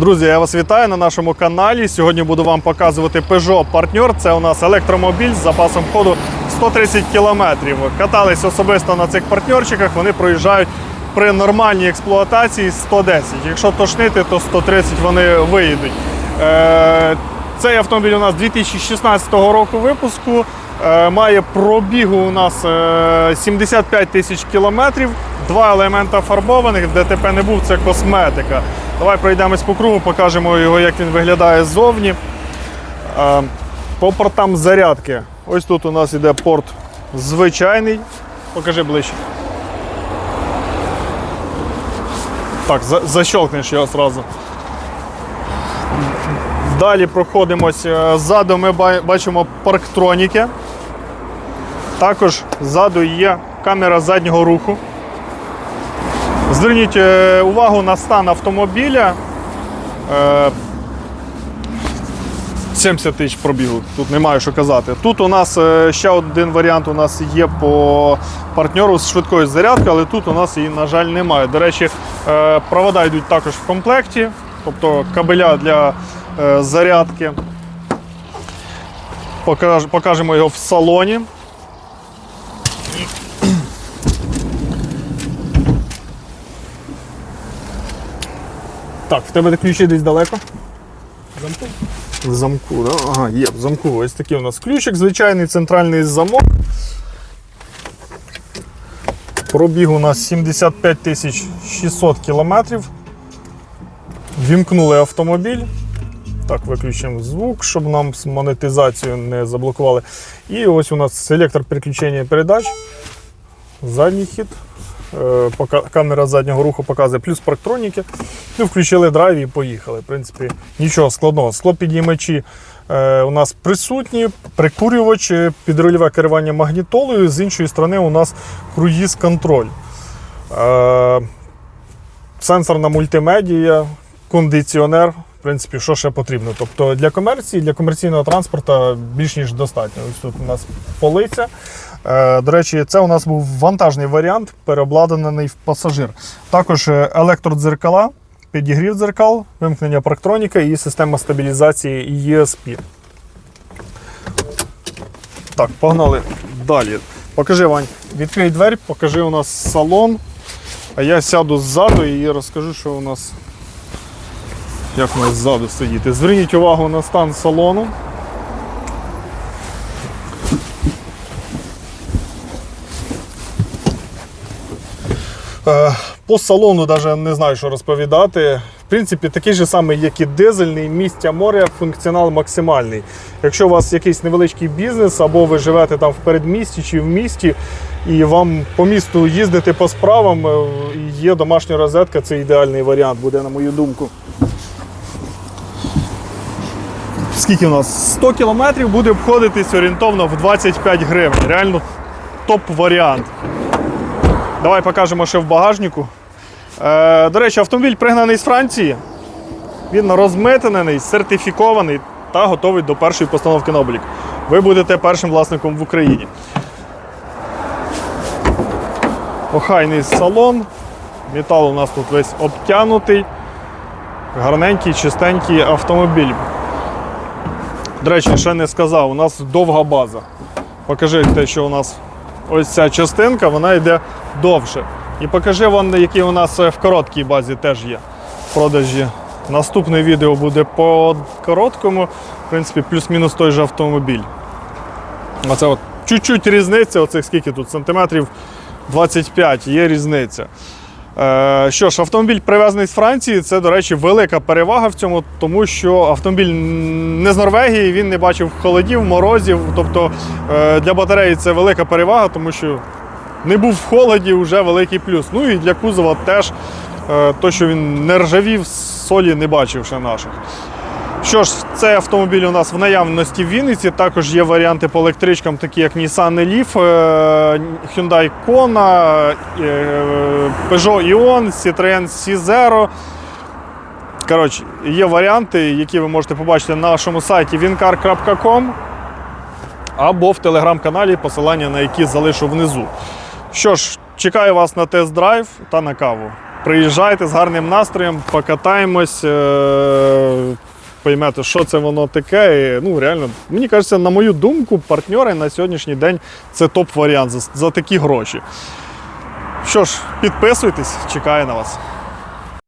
Друзі, я вас вітаю на нашому каналі. Сьогодні буду вам показувати Peugeot Partner. Це у нас електромобіль з запасом ходу 130 км. Катались особисто на цих партнерчиках, вони проїжджають при нормальній експлуатації 110. Якщо тошнити, то 130 вони виїдуть. Е, Цей автомобіль у нас 2016 року випуску. Е, Має пробігу у нас е, 75 тисяч кілометрів. Два елемента фарбованих, ДТП не був, це косметика. Давай пройдемось по кругу, покажемо його, як він виглядає ззовні. По портам зарядки. Ось тут у нас іде порт звичайний. Покажи ближче. Так, за- защелкнеш його одразу. Далі проходимось. е, Ззаду ми бачимо парктроніки. Також ззаду є камера заднього руху. Зверніть е, увагу на стан автомобіля. Е, 70 тисяч пробігу, тут немає що казати. Тут у нас е, ще один варіант у нас є по партнеру з швидкою зарядкою, але тут у нас її, на жаль, немає. До речі, е, провода йдуть також в комплекті, тобто кабеля для е, зарядки. Покажемо його в салоні. Так, в тебе ключі десь далеко? Замку? В замку, да? Ага, є в замку. Ось такий у нас ключик, звичайний центральний замок. Пробіг у нас 75 тисяч 600 кілометрів. Вімкнули автомобіль. Так, виключимо звук, щоб нам монетизацію не заблокували. І ось у нас селектор переключення передач. Задній хід. Е, Камера заднього руху показує плюс парктроніки. Ну, включили драйв і поїхали. В принципі, нічого складного. Склопідіймачі е, у нас присутні, прикурювач, е, підрульове керування магнітолою. З іншої сторони, у нас круїз контроль. Сенсорна мультимедія, кондиціонер. В принципі, що ще потрібно. Тобто для комерції, для комерційного транспорту більш ніж достатньо. Ось тут у нас полиця. Е, До речі, це у нас був вантажний варіант, переобладнаний в пасажир. Також е, електродзеркала, підігрів дзеркал, вимкнення парктроніка і система стабілізації ESP. Так, погнали далі. Покажи, Вань, відкрий двері, покажи у нас салон. А я сяду ззаду і розкажу, що у нас. Як у нас ззаду сидіти. Зверніть увагу на стан салону. Е, По салону навіть не знаю, що розповідати. В принципі, такий же самий, як і дизельний, місця моря, функціонал максимальний. Якщо у вас якийсь невеличкий бізнес, або ви живете там в передмісті чи в місті, і вам по місту їздити по справам, е, є домашня розетка, це ідеальний варіант буде, на мою думку. Скільки у нас? 100 кілометрів буде обходитись орієнтовно в 25 гривень. Реально топ-варіант. Давай покажемо ще в багажнику. Е, до речі, автомобіль пригнаний з Франції. Він розмитнений, сертифікований та готовий до першої постановки на облік. Ви будете першим власником в Україні. Охайний салон. Метал у нас тут весь обтянутий. Гарненький, чистенький автомобіль. До речі, ще не сказав, у нас довга база. Покажи те, що у нас ось ця частинка, вона йде довше. І покажи вам, які у нас е, в короткій базі теж є продажі. Наступне відео буде по короткому, в принципі, плюс-мінус той же автомобіль. Оце от чуть-чуть різниця, оцих скільки тут сантиметрів 25, є різниця. Е, що ж, автомобіль привезений з Франції, це, до речі, велика перевага в цьому, тому що автомобіль не з Норвегії, він не бачив холодів, морозів. Тобто е, для батареї це велика перевага, тому що не був в холоді, вже великий плюс. Ну і для кузова теж е, то, що він не ржавів, солі не бачив ще наших. Що ж, цей автомобіль у нас в наявності в Вінниці. Також є варіанти по електричкам, такі як Nissan Leaf, е, Hyundai Kona, е, Peugeot Ion, Citroën C0. Коротше, є варіанти, які ви можете побачити на нашому сайті wincar.com або в телеграм-каналі, посилання на які залишу внизу. Що ж, чекаю вас на тест-драйв та на каву. Приїжджайте з гарним настроєм, покатаємось, е, поймете, що це воно таке. І, ну, реально, мені кажеться, на мою думку, партнери на сьогоднішній день це топ-варіант за, за такі гроші. Що ж, підписуйтесь, чекаю на вас.